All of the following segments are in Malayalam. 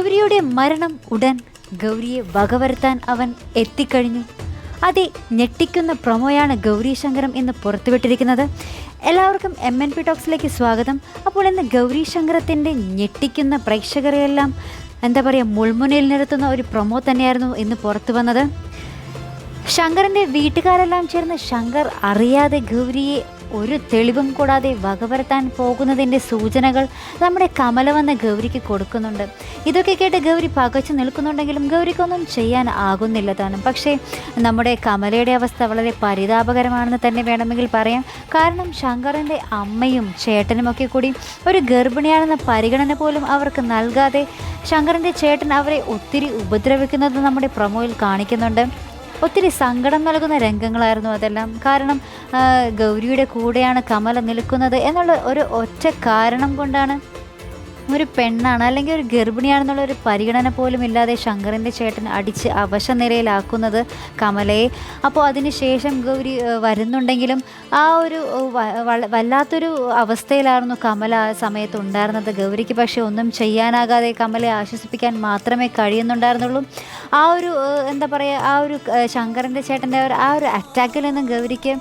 ഗൗരിയുടെ മരണം ഉടൻ ഗൗരിയെ വകവരുത്താൻ അവൻ എത്തിക്കഴിഞ്ഞു. അതെ ഞെട്ടിക്കുന്ന പ്രൊമോയാണ് ഗൗരി ശങ്കരം ഇന്ന് പുറത്തുവിട്ടിരിക്കുന്നത്. എല്ലാവർക്കും എം എൻ പി ടോക്സിലേക്ക് സ്വാഗതം. അപ്പോൾ ഇന്ന് ഗൗരി ശങ്കരത്തിന്റെ ഞെട്ടിക്കുന്ന പ്രേക്ഷകരെയെല്ലാം എന്താ പറയുക മുൾമുനയിൽ നിർത്തുന്ന ഒരു പ്രൊമോ തന്നെയായിരുന്നു ഇന്ന് പുറത്തു വന്നത്. ശങ്കറിന്റെ വീട്ടുകാരെല്ലാം ചേർന്ന് ശങ്കർ അറിയാതെ ഗൗരിയെ ഒരു തെളിവും കൂടാതെ വകവരുത്താൻ പോകുന്നതിന്റെ സൂചനകൾ നമ്മുടെ കമല വന്ന ഗൗരിക്ക് കൊടുക്കുന്നുണ്ട്. ഇതൊക്കെ കേട്ട് ഗൗരി പകച്ചു നിൽക്കുന്നുണ്ടെങ്കിലും ഗൗരിക്കൊന്നും ചെയ്യാൻ ആകുന്നില്ല താനും. പക്ഷേ നമ്മുടെ കമലയുടെ അവസ്ഥ വളരെ പരിതാപകരമാണെന്ന് തന്നെ വേണമെങ്കിൽ പറയാം. കാരണം ശങ്കറിന്റെ അമ്മയും ചേട്ടനുമൊക്കെ കൂടി ഒരു ഗർഭിണിയാണെന്ന പരിഗണന പോലും അവർക്ക് നൽകാതെ ശങ്കറിന്റെ ചേട്ടൻ അവരെ ഒത്തിരി ഉപദ്രവിക്കുന്നത് നമ്മുടെ പ്രൊമോയിൽ കാണിക്കുന്നുണ്ട്. ഒത്തിരി സങ്കടം നൽകുന്ന രംഗങ്ങളായിരുന്നു അതെല്ലാം. കാരണം ഗൗരിയുടെ കൂടെയാണ് കമല നിൽക്കുന്നത് എന്നുള്ള ഒരു ഒറ്റ കാരണം കൊണ്ടാണ് ഒരു പെണ്ണാണ് അല്ലെങ്കിൽ ഒരു ഗർഭിണിയാണെന്നുള്ള ഒരു പരിഗണന പോലും ഇല്ലാതെ ശങ്കറിന്റെ ചേട്ടൻ അടിച്ച് അവശനിലയിലാക്കുന്നത് കമലയെ. അപ്പോൾ അതിനുശേഷം ഗൗരി വരുന്നുണ്ടെങ്കിലും ആ ഒരു വല്ലാത്തൊരു അവസ്ഥയിലായിരുന്നു കമല ആ സമയത്ത് ഉണ്ടായിരുന്നത് ഗൗരിക്ക് പക്ഷേ ഒന്നും ചെയ്യാനാകാതെ കമലയെ ആശ്വസിപ്പിക്കാൻ മാത്രമേ കഴിയുന്നുണ്ടായിരുന്നുള്ളൂ. ആ ഒരു എന്താ പറയുക ആ ഒരു ശങ്കറിന്റെ ചേട്ടന്റെ ആ ഒരു അറ്റാക്കിൽ നിന്നും ഗൗരിക്ക്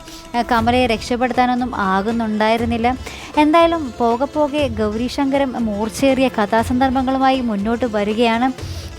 കമലയെ രക്ഷപ്പെടുത്താനൊന്നും ആകുന്നുണ്ടായിരുന്നില്ല. എന്തായാലും പോകെ പോകെ ഗൗരി ശങ്കരം മൂർച്ചേറിയ കഥാസന്ദർഭങ്ങളുമായി മുന്നോട്ട് വരികയാണ്.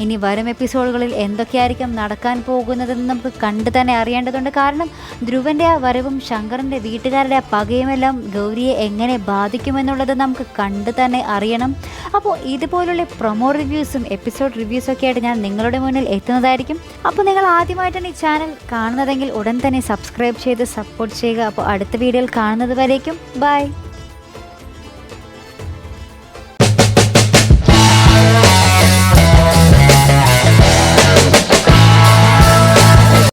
ഇനി വരും എപ്പിസോഡുകളിൽ എന്തൊക്കെയായിരിക്കും നടക്കാൻ പോകുന്നതെന്ന് നമുക്ക് കണ്ടു തന്നെ അറിയേണ്ടതുണ്ട്. കാരണം ധ്രുവന്റെ ആ വരവും ശങ്കറിന്റെ വീട്ടുകാരുടെ ആ പകയുമെല്ലാം ഗൗരിയെ എങ്ങനെ ബാധിക്കുമെന്നുള്ളത് നമുക്ക് കണ്ടു തന്നെ അറിയണം. അപ്പോൾ ഇതുപോലുള്ള പ്രൊമോ റിവ്യൂസും എപ്പിസോഡ് റിവ്യൂസും ഒക്കെ ആയിട്ട് ഞാൻ നിങ്ങളുടെ മുന്നിൽ എത്തുന്നതായിരിക്കും. അപ്പോൾ നിങ്ങൾ ആദ്യമായിട്ടാണ് ഈ ചാനൽ കാണുന്നതെങ്കിൽ ഉടൻ തന്നെ സബ്സ്ക്രൈബ് ചെയ്ത് സപ്പോർട്ട് ചെയ്യുക. അപ്പോൾ അടുത്ത വീഡിയോയിൽ കാണുന്നത് വരേക്കും. ബൈ.